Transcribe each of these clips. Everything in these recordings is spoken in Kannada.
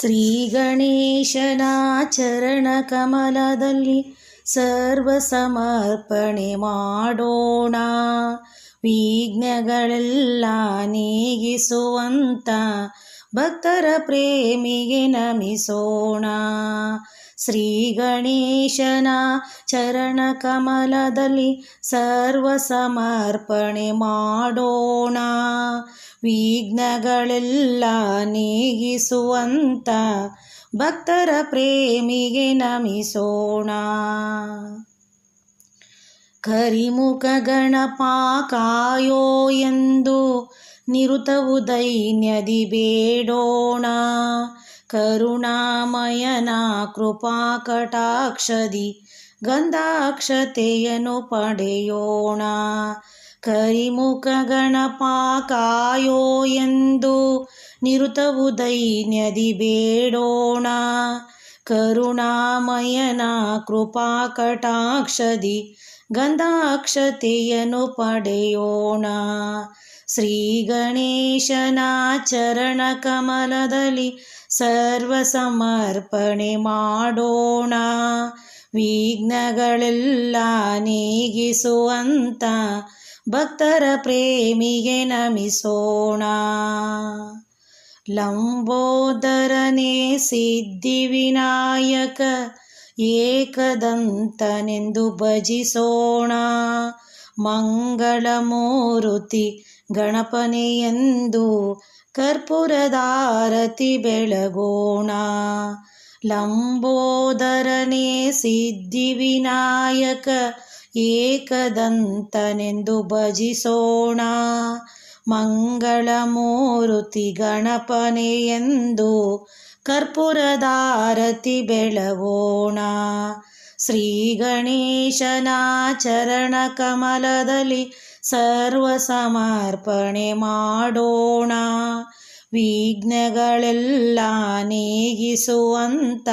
ಶ್ರೀ ಗಣೇಶನ ಕಮಲದಲ್ಲಿ ಸರ್ವ ಸಮರ್ಪಣೆ ಮಾಡೋಣ. ವಿಘ್ನಗಳೆಲ್ಲ ನೀಗಿಸುವಂತ ಭಕ್ತರ ಪ್ರೇಮಿಗೆ ನಮಿಸೋಣ. ಶ್ರೀ ಗಣೇಶನ ಚರಣ ಕಮಲದಲ್ಲಿ ಸರ್ವ ಸಮರ್ಪಣೆ ಮಾಡೋಣ. ವಿಘ್ನಗಳೆಲ್ಲ ನೀಗಿಸುವಂತ ಭಕ್ತರ ಪ್ರೇಮಿಗೆ ನಮಿಸೋಣ. ಕರಿಮುಖ ಗಣಪ ಕಾಯೋ ಎಂದು ನಿರುತವು ದೈನ್ಯದಿ ಬೇಡೋಣ. ಕರುಣಾಮಯನ ಕೃಪಾ ಕಟಾಕ್ಷದಿ ಗಂಧಾಕ್ಷತೆಯನ್ನು ಪಡೆಯೋಣ. ಕರಿಮುಖ ಗಣಪಾಕಾಯೋ ಎಂದು ನಿರುತವು ದೈನ್ಯದಿ ಬೇಡೋಣ. ಕರುಣಾಮಯನ ಕೃಪಾ ಕಟಾಕ್ಷದಿ ಗಂಧಾಕ್ಷತೆಯನ್ನು ಪಡೆಯೋಣ. ಶ್ರೀ ಗಣೇಶನ ಚರಣ ಕಮಲದಲ್ಲಿ ಸರ್ವ ಸಮರ್ಪಣೆ ಮಾಡೋಣ. ವಿಘ್ನಗಳೆಲ್ಲ ನೀಗಿಸುವಂತ ಭಕ್ತರ ಪ್ರೇಮಿಗೆ ನಮಿಸೋಣ. ಲಂಬೋದರನೇ ಸಿದ್ಧಿವಿನಾಯಕ ಏಕದಂತನೆಂದು ಭಜಿಸೋಣ. ಮಂಗಳಮೂರುತಿ ಗಣಪನೆಯೆಂದು ಕರ್ಪೂರದಾರತಿ ಬೆಳಗೋಣ. ಲಂಬೋದರನೇ ಸಿದ್ಧಿವಿನಾಯಕ ಏಕದಂತನೆಂದು ಭಜಿಸೋಣ. ಮಂಗಳಮೂರುತಿ ಗಣಪನೆಯೆಂದು ಕರ್ಪೂರದಾರತಿ ಬೆಳಗೋಣ. ಶ್ರೀ ಗಣೇಶನ ಚರಣ ಕಮಲದಲ್ಲಿ ಸರ್ವ ಸಮರ್ಪಣೆ ಮಾಡೋಣ. ವಿಘ್ನಗಳೆಲ್ಲ ನೀಗಿಸುವಂತ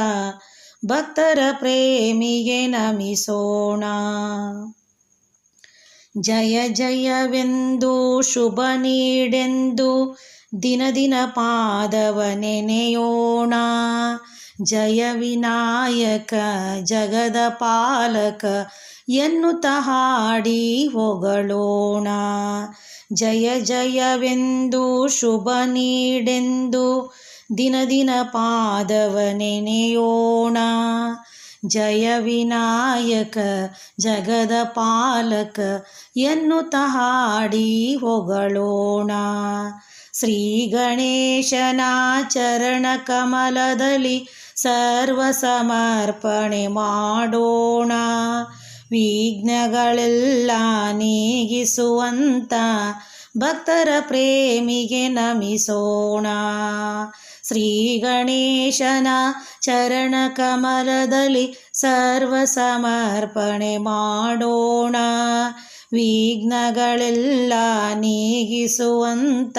ಭಕ್ತರ ಪ್ರೇಮಿಗೆ ನಮಿಸೋಣ. ಜಯ ಜಯವೆಂದು ಶುಭ ನೀಡೆಂದು ದಿನ ದಿನ ಪಾದವ ನೆನೆಯೋಣ ಜಯ ವಿನಾಯಕ, ಜಗದ ಪಾಲಕ, ಎನ್ನುತ್ತ ಹಾಡಿ ಹೊಗಳೋಣ. ಜಯ ಜಯವೆಂದು ಶುಭ ನೀಡೆಂದು ದಿನ ದಿನ ಪಾದವ ನೆನೆಯೋಣ ಜಯ ವಿನಾಯಕ, ಜಗದ ಪಾಲಕ, ಎನ್ನುತ್ತ ಹಾಡಿ ಹೊಗಳೋಣ. ಶ್ರೀ ಗಣೇಶನ ಚರಣ ಕಮಲದಲ್ಲಿ ಸರ್ವ ಸಮರ್ಪಣೆ ಮಾಡೋಣ. ವಿಘ್ನಗಳೆಲ್ಲ ನೀಗಿಸುವಂತ ಭಕ್ತರ ಪ್ರೇಮಿಗೆ ನಮಿಸೋಣ. ಶ್ರೀ ಗಣೇಶನ ಚರಣ ಕಮಲದಲ್ಲಿ ಸರ್ವ ಸಮರ್ಪಣೆ ಮಾಡೋಣ. ವಿಘ್ನಗಳೆಲ್ಲ ನೀಗಿಸುವಂತ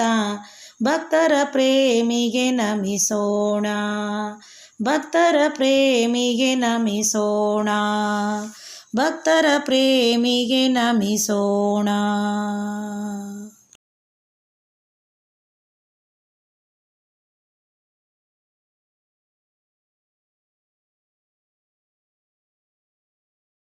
ಭಕ್ತರ ಪ್ರೇಮಿಗೆ ನಮಿಸೋಣ. ಭಕ್ತರ ಪ್ರೇಮಿಗೆ ನಮಿಸೋಣ. ಭಕ್ತರ ಪ್ರೇಮಿಗೆ ನಮಿಸೋಣ.